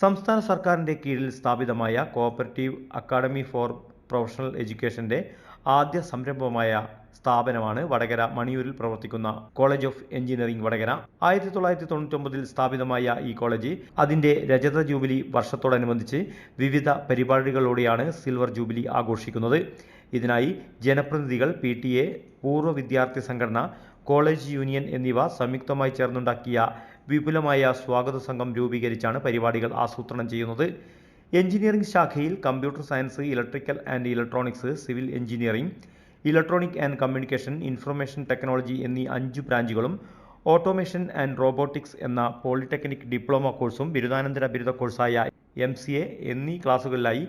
സംസ്ഥാന സർക്കാരിന്റെ കീഴിൽ സ്ഥാപിതമായ കോഓപ്പറേറ്റീവ് അക്കാഡമി ഫോർ പ്രൊഫഷണൽ എഡ്യൂക്കേഷന്റെ ആദ്യ സംരംഭമായ സ്ഥാപനമാണ് വടകര മണിയൂരിൽ പ്രവർത്തിക്കുന്ന കോളേജ് ഓഫ് എഞ്ചിനീയറിംഗ് വടകര. ആയിരത്തി തൊള്ളായിരത്തി തൊണ്ണൂറ്റൊമ്പതിൽ സ്ഥാപിതമായ ഈ കോളേജ് അതിന്റെ രജത ജൂബിലി വർഷത്തോടനുബന്ധിച്ച് വിവിധ പരിപാടികളോടെയാണ് സിൽവർ ജൂബിലി ആഘോഷിക്കുന്നത്. ഇതിനായി ജനപ്രതിനിധികൾ പി ടി എ പൂർവ വിദ്യാർത്ഥി സംഘടന കോളേജ് യൂണിയൻ എന്നിവ സംയുക്തമായി ചേർന്നുണ്ടാക്കിയ വിപുലമായ സ്വാഗത സംഘം രൂപീകരിച്ചാണ് പരിപാടികൾ ആസൂത്രണം ചെയ്യുന്നത്. എഞ്ചിനീയറിംഗ് ശാഖയിൽ computer science electrical and electronics civil engineering electronic and communication information technology എന്നീ അഞ്ച് ബ്രാഞ്ചുകളും ഓട്ടോമേഷൻ ആൻഡ് റോബോട്ടിക്സ് എന്ന പോളിടെക്നിക് ഡിപ്ലോമ കോഴ്സും ബിരുദാനന്തര ബിരുദ കോഴ്സായ എം സി എ എന്നീ ക്ലാസുകളിലായി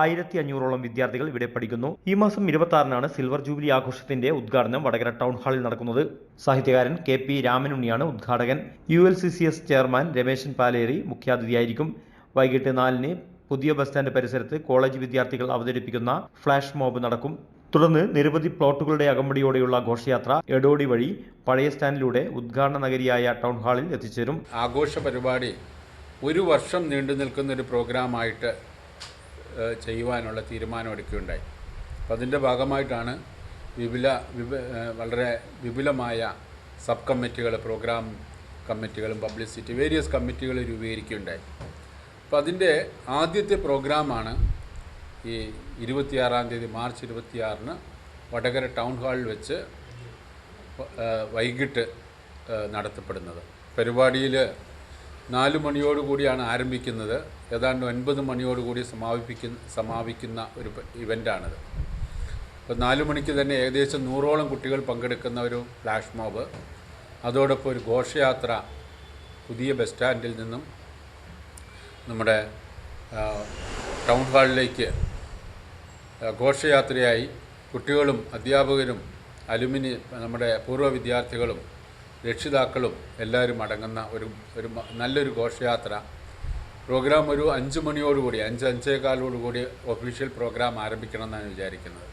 ആയിരത്തി അഞ്ഞൂറോളം വിദ്യാർത്ഥികൾ ഇവിടെ പഠിക്കുന്നു. ഈ മാസം ഇരുപത്തി ആറിനാണ് സിൽവർ ജൂബിലി ആഘോഷത്തിന്റെ ഉദ്ഘാടനം വടകര ടൗൺ ഹാളിൽ നടക്കുന്നത്. സാഹിത്യകാരൻ കെ പി രാമനുണ്ണിയാണ് ഉദ്ഘാടകൻ. U L C C S chairman Rameshan Paleri മുഖ്യാതിഥിയായിരിക്കും. വൈകിട്ട് നാലിന് പുതിയ ബസ് സ്റ്റാൻഡ് പരിസരത്ത് കോളേജ് വിദ്യാർത്ഥികൾ അവതരിപ്പിക്കുന്ന ഫ്ലാഷ് മോബ് നടക്കും. തുടർന്ന് നിരവധി പ്ലോട്ടുകളുടെ അകമ്പടിയോടെയുള്ള ഘോഷയാത്ര എടോടി വഴി പഴയ സ്റ്റാൻഡിലൂടെ ഉദ്ഘാടന നഗരിയായ ടൗൺ ഹാളിൽ എത്തിച്ചേരും. ആഘോഷ പരിപാടി ഒരു വർഷം നീണ്ടു നിൽക്കുന്ന ഒരു പ്രോഗ്രാമായിട്ട് ചെയ്യുവാനുള്ള തീരുമാനം തീരുമാനമെടുക്കുകയുണ്ടായി അപ്പം അതിന്റെ ഭാഗമായിട്ടാണ് വിപുല വിപ വളരെ വിപുലമായ സബ് കമ്മിറ്റികൾ പ്രോഗ്രാം കമ്മിറ്റികളും പബ്ലിസിറ്റി വേരിയസ് കമ്മിറ്റികൾ രൂപീകരിക്കുകയുണ്ടായി. അപ്പോൾ അതിന്റെ ആദ്യത്തെ പ്രോഗ്രാമാണ് ഈ ഇരുപത്തിയാറാം തീയതി മാർച്ച് ഇരുപത്തിയാറിന് വടകര ടൗൺ ഹാളിൽ വെച്ച് വൈകിട്ട് നടത്തപ്പെടുന്നത്. പരിപാടിയിൽ നാല് മണിയോടുകൂടിയാണ് ആരംഭിക്കുന്നത്. ഏതാണ്ട് ഒൻപത് മണിയോടുകൂടി സമാപിപ്പിക്കുന്ന സമാപിക്കുന്ന ഒരു ഇവന്റാണിത് അപ്പോൾ നാല് മണിക്ക് തന്നെ ഏകദേശം നൂറോളം കുട്ടികൾ പങ്കെടുക്കുന്ന ഒരു ഫ്ലാഷ് മോബ്. അതോടൊപ്പം ഒരു ഘോഷയാത്ര പുതിയ ബസ് സ്റ്റാൻഡിൽ നിന്നും നമ്മുടെ ടൗൺ ഹാളിലേക്ക് ഘോഷയാത്രയായി കുട്ടികളും അധ്യാപകരും അലുമിനി നമ്മുടെ പൂർവ വിദ്യാർത്ഥികളും രക്ഷിതാക്കളും എല്ലാവരും അടങ്ങുന്ന ഒരു ഒരു നല്ലൊരു ഘോഷയാത്ര. പ്രോഗ്രാം ഒരു അഞ്ച് മണിയോടുകൂടി അഞ്ച് അഞ്ചേകാലോടുകൂടി ഒഫീഷ്യൽ പ്രോഗ്രാം ആരംഭിക്കണം എന്നാണ് വിചാരിക്കുന്നത്.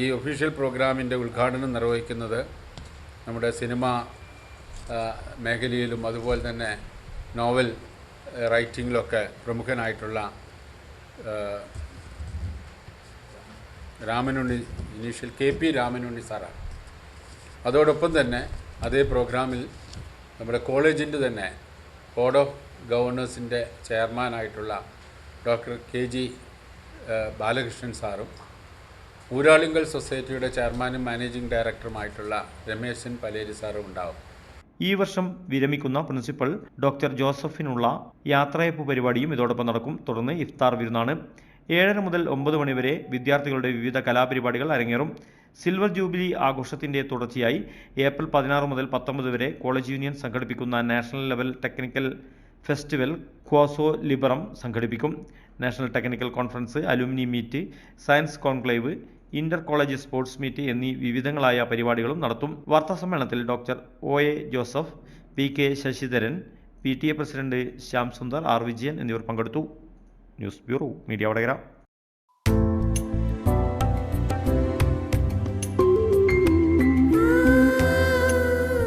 ഈ ഒഫീഷ്യൽ പ്രോഗ്രാമിന്റെ ഉദ്ഘാടനം നിർവഹിക്കുന്നത് നമ്മുടെ സിനിമ മേഖലയിലും അതുപോലെ തന്നെ നോവൽ റൈറ്റിങ്ങിലൊക്കെ പ്രമുഖനായിട്ടുള്ള Ramanunni initial K P Ramanunni സാറാണ്. അതോടൊപ്പം തന്നെ അതേ പ്രോഗ്രാമിൽ നമ്മുടെ കോളേജിന്റെ തന്നെ ബോർഡ് ഓഫ് ഗവർണേഴ്സിന്റെ ചെയർമാനായിട്ടുള്ള ഡോക്ടർ കെ ജി ബാലകൃഷ്ണൻ സാറും ഊരാളുങ്കൽ സൊസൈറ്റിയുടെ ചെയർമാനും മാനേജിംഗ് ഡയറക്ടറുമായിട്ടുള്ള രമേശൻ പലേരി സാറും ഉണ്ടാവും. ഈ വർഷം വിരമിക്കുന്ന പ്രിൻസിപ്പൽ ഡോക്ടർ ജോസഫിനുള്ള യാത്രയപ്പ് പരിപാടിയും ഇതോടൊപ്പം നടക്കും. തുടർന്ന് ഇഫ്താർ വിരുന്നാണ് ഏഴര മുതൽ ഒമ്പത് മണിവരെ വിദ്യാർത്ഥികളുടെ വിവിധ കലാപരിപാടികൾ അരങ്ങേറും. സിൽവർ ജൂബിലി ആഘോഷത്തിന്റെ തുടർച്ചയായി ഏപ്രിൽ പതിനാറ് മുതൽ പത്തൊമ്പത് വരെ കോളേജ് യൂണിയൻ സംഘടിപ്പിക്കുന്ന നാഷണൽ ലെവൽ ടെക്നിക്കൽ ഫെസ്റ്റിവൽ ക്വാസോ ലിബറം സംഘടിപ്പിക്കും. National technical conference alumni meet science conclave inter college sports meet എന്നീ വിവിധങ്ങളായ പരിപാടികളും നടത്തും. വാർത്താസമ്മേളനത്തിൽ doctor O A Joseph P K Sasidharan P T A president Shyam Sundar R Vijayan എന്നിവർ പങ്കെടുത്തു. News bureau media Vadakara.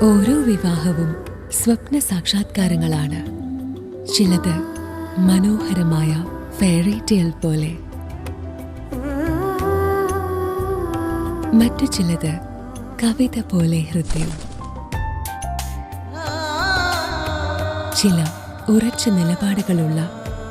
ഓരോ വിവാഹവും സ്വപ്ന സാക്ഷാത്കാരങ്ങളാണ്. ചിലത് മനോഹരമായ ഫെയറി ടെയിൽ പോലെ. മറ്റു ചിലത് കവിത പോലെ ഹൃദയം. ചില ഉറച്ച നിലപാടുകളുള്ള